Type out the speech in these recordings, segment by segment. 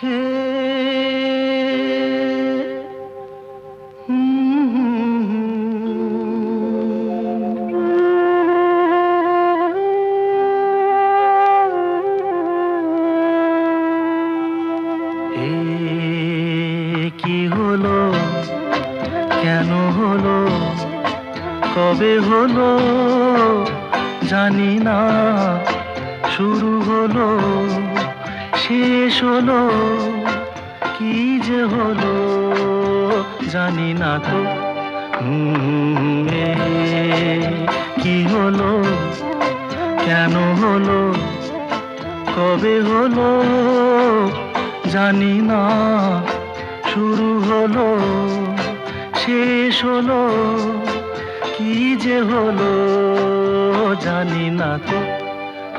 Hmm. জানি না তো। কি হলো? কেন হলো? কবে হলো? জানি না। শুরু হলো শেষ হলো কি যে হলো জানি না তো।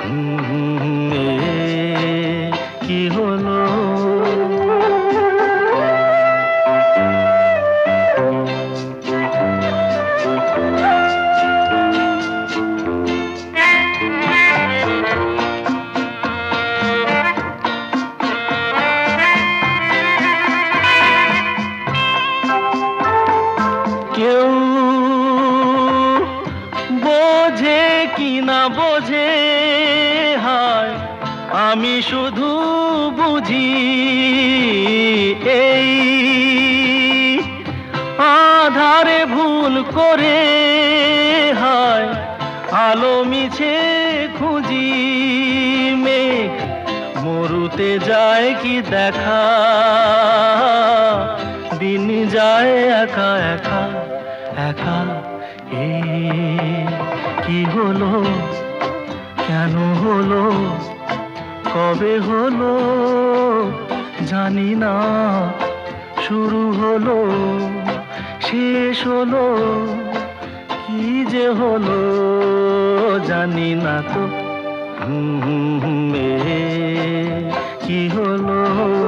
হুম, একা এ কি হলো? কেন হলো? কবে হলো? জানি না। শুরু হলো? শেষ হলো? কি যে হলো? জানি না তো। কি হলো?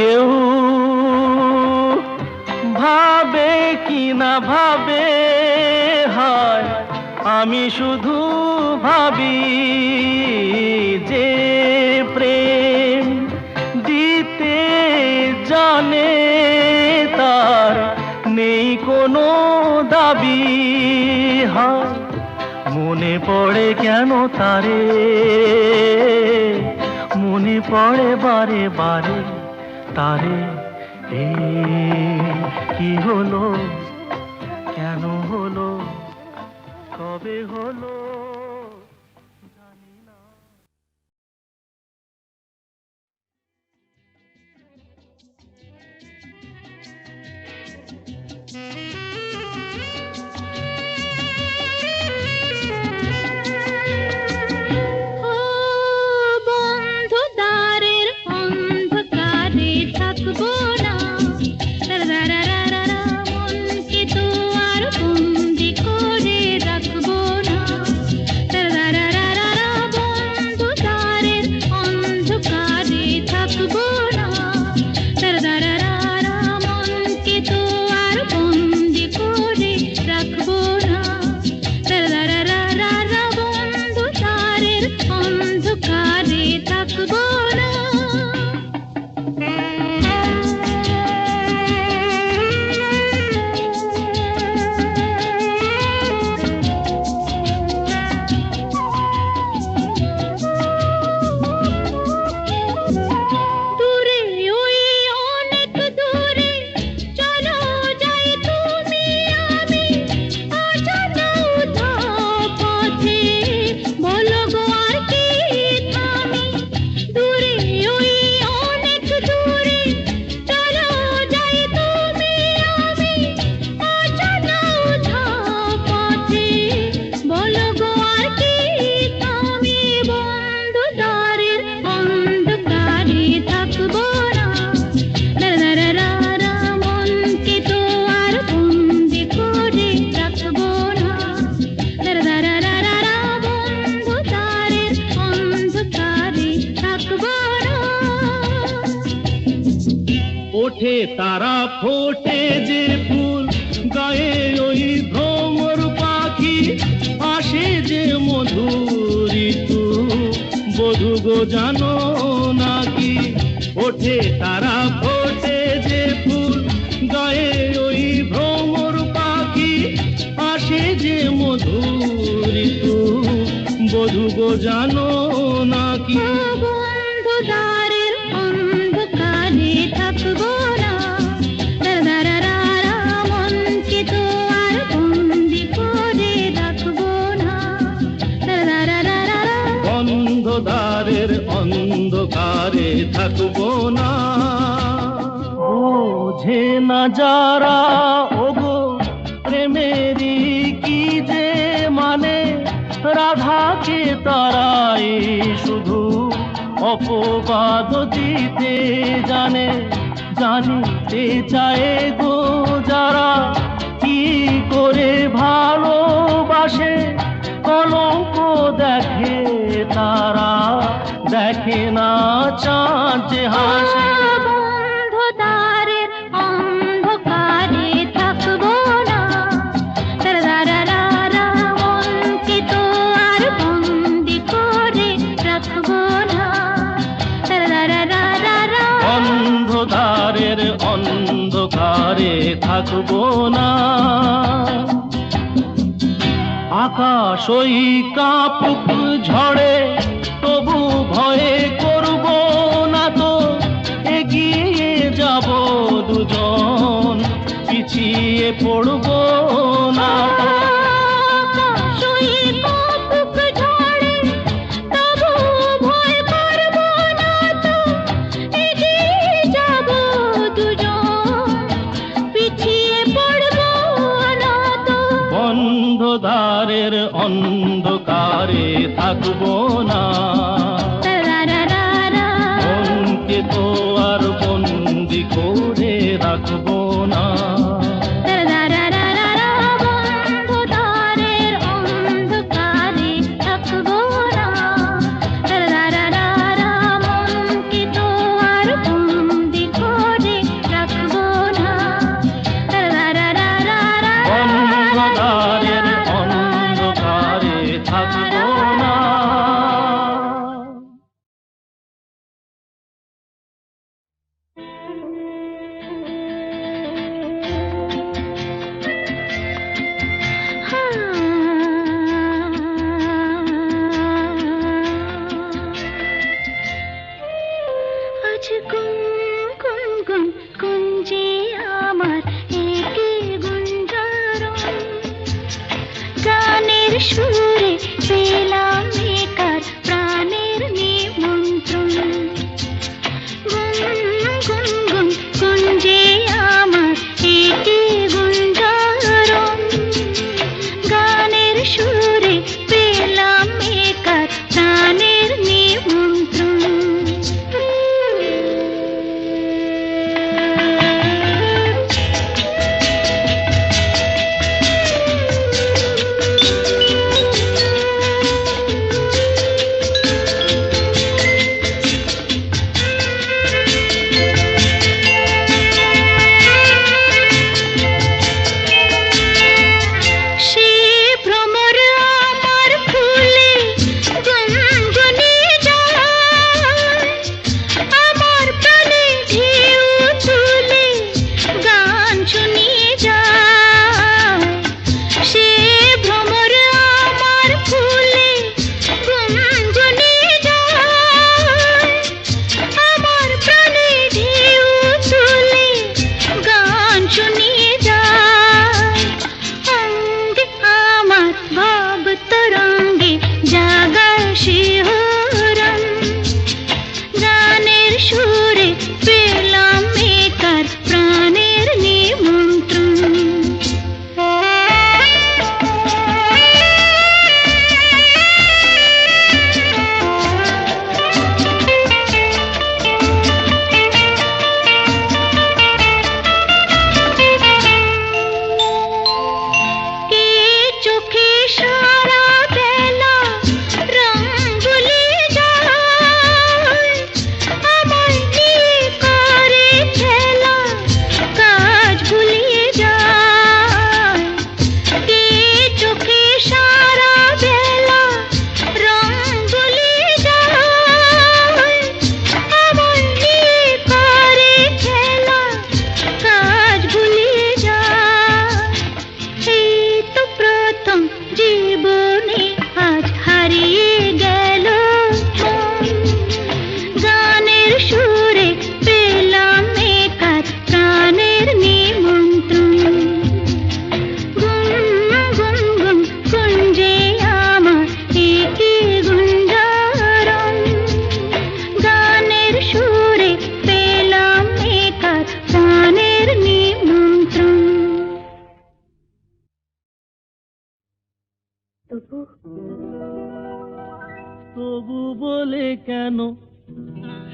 কেউ ভাবে কি না ভাবে, হয়, আমি শুধু ভাবি যে প্রেম দিতে জানে তার নেই কোনো দাবি, হয়, মনে পড়ে কেন তারে, মনে পড়ে বারে বারে তারে এ কি হলো? ওঠে তারা ফোটে যে ফুল, গায়ে ওই ভ্রমর পাখি, আসে যে মধুর ঋতু বধু গো জানো নাকি? ওঠে তারা ফোটে যে ফুল, গায়ে ওই ভ্রমর পাখি, আসে যে মধুর ঋতু বধু গো জানো নাকি? অন্ধকারে থাকব না। বোঝে না যারা, ওগো, প্রেমেরই কি যে মানে? রাধাকে তারাই শুধু অপবাদ দিতে জানে। জানতে চায় গো যারা, কি করে ভালোবাসে? কলঙ্ক দেখে তারা দেখে না চাঁদ হাসে। বন্ধু দ্বারের অন্ধকারে থাকব না। মনকে তো আর বন্দি করে রাখব না। অন্ধকারের অন্ধকারে থাকব না। আকাশ ওই কাপুক ঝড়ে তবু ভয়ে করব না তো এগিয়ে যাব দুজন পিছিয়ে পড়ব না তো। আকাশই কাপুক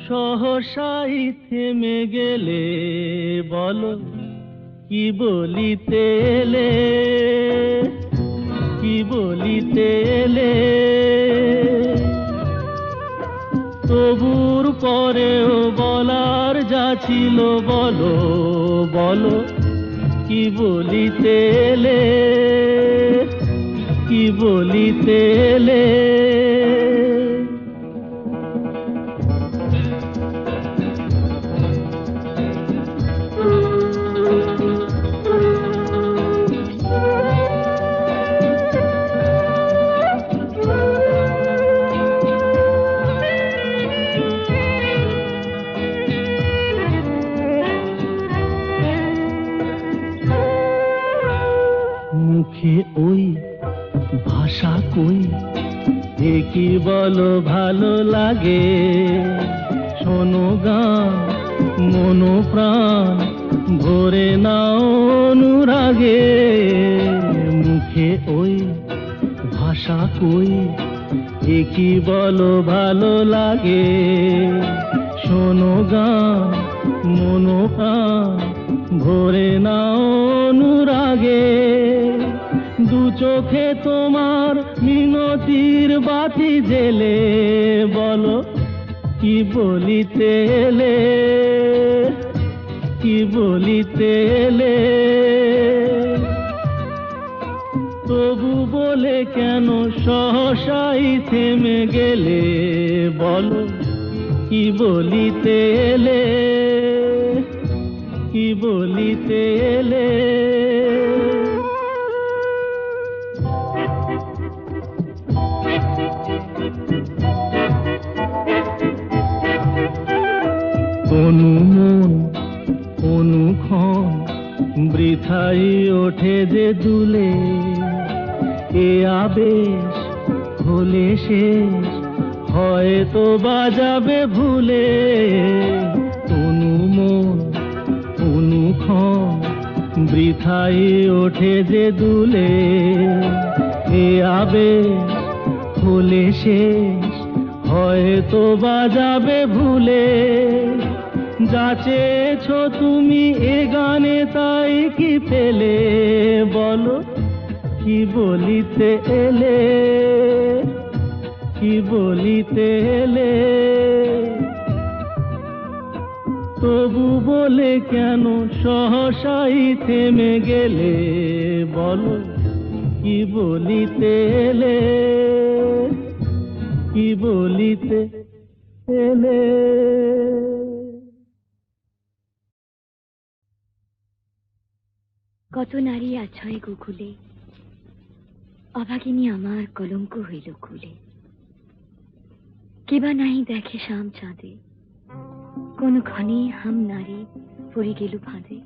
সহসাই থেমে গেলে বলো কি বলিতে এলে? কি বলিতে এলে? তবুর পরেও বলার যা ছিল, বলো বলো কি বলিতে এলে? কি বলিতে এলে? বলো ভালো লাগে। শোনো গান মনো প্রাণ, ভরে নাও অনুরাগে। মুখে ওই ভাষা কই, এ কি বলো ভালো লাগে? শোনো গান মনো প্রাণ, ভরে নাও অনুরাগে। দু চোখে বাতি জেলে, বলো কি বলিতে এলে? কি বলিতে এলে? তবু বলে কেন সহসাই থেমে গেলে? বলো কি বলিতে এলে? কি বলিতে এলে? অনু মন অনুক্ষণ, বৃথাই ওঠে যে দুলে। এ আবেশ হলে শেষ, হয়তো বাজাবে ভুলে। অনু মন অনুক্ষণ, বৃথাই ওঠে যে দুলে। এ আবেশ হলে শেষ, হয়তো বাজাবে ভুলে। যাচেছ তুমি এ গানে তাই কি পেলে? বলো, কি বলিতে এলে? কি বলিতে এলে? তবু বলে কেন সহসাই থেমে গেলে? বলো, কি বলিতে এলে? কি বলিতে এলে? কত নারী আছয় গোকুলে অভাগিনী আমার কলঙ্ক হইল খুলে। কেবা নাই দেখে শাম চাঁদে। কোন ক্ষণে হাম নারী পড়ে গেল ফাঁদে।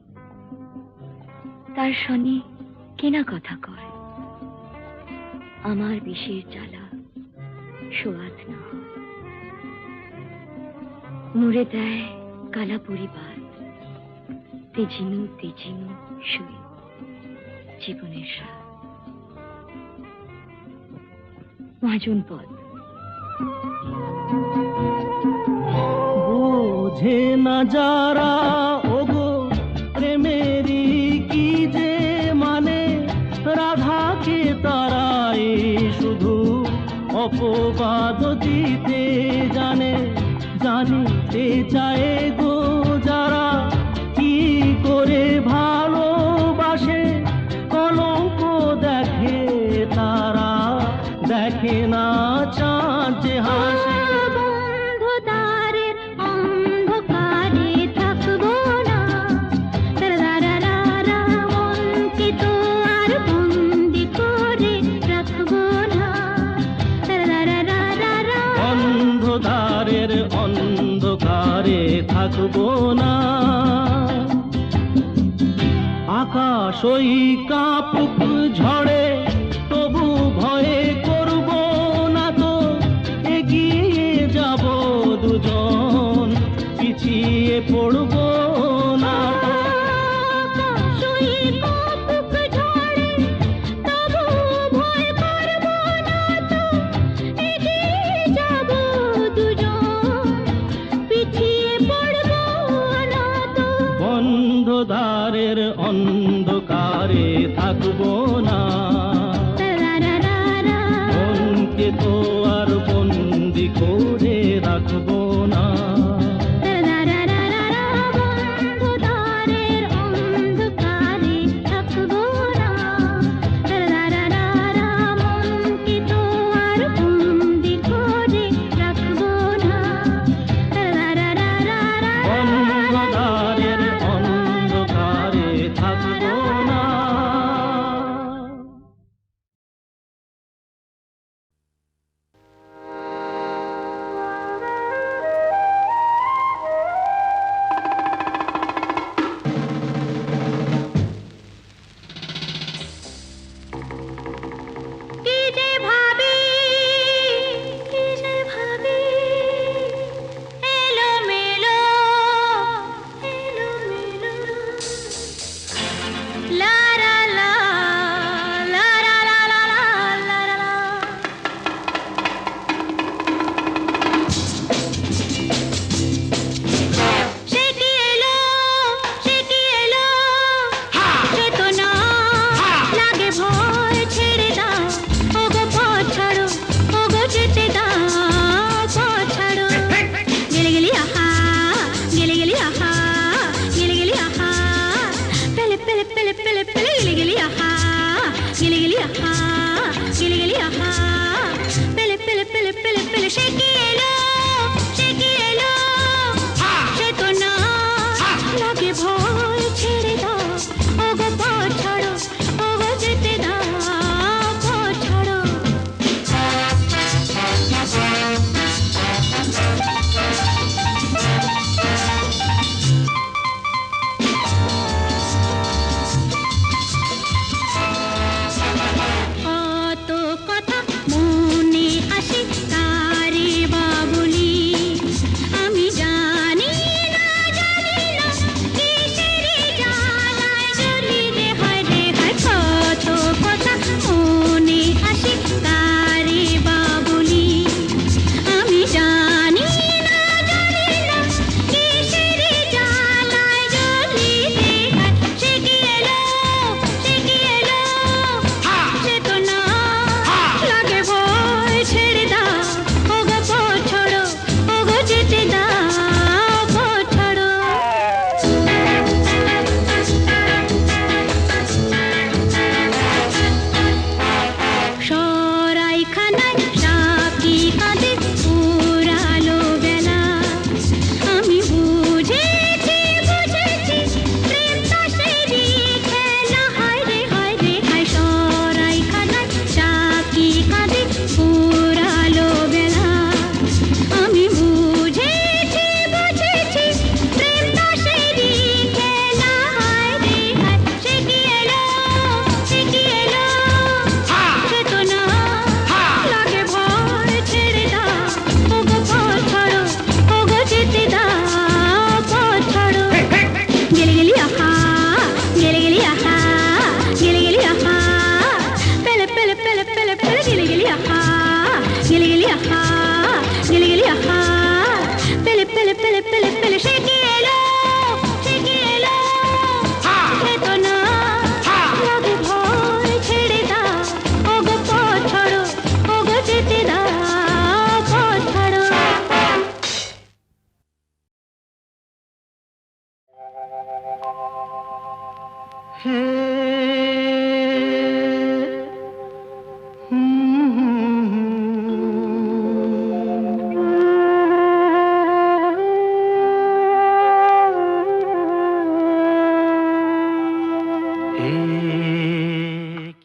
তার সনে কেনা কথা কয়? আমার বিষের জ্বালা সোয়াদ না মুড়ে দেয় কালা পরিবার। তেজিনু তেজিনু শুয়ে। জীবনের স্বাদ মহাজন পদ। বোঝে না যারা, ওগো, প্রেমেরই কি যে মানে? রাধাকে তারাই শুধু অপবাদ দিতে জানে, জানিতে চায় আকাশ ওই పెళ్ళి పెళ్ళి పెళ్ళి పెళ్ళి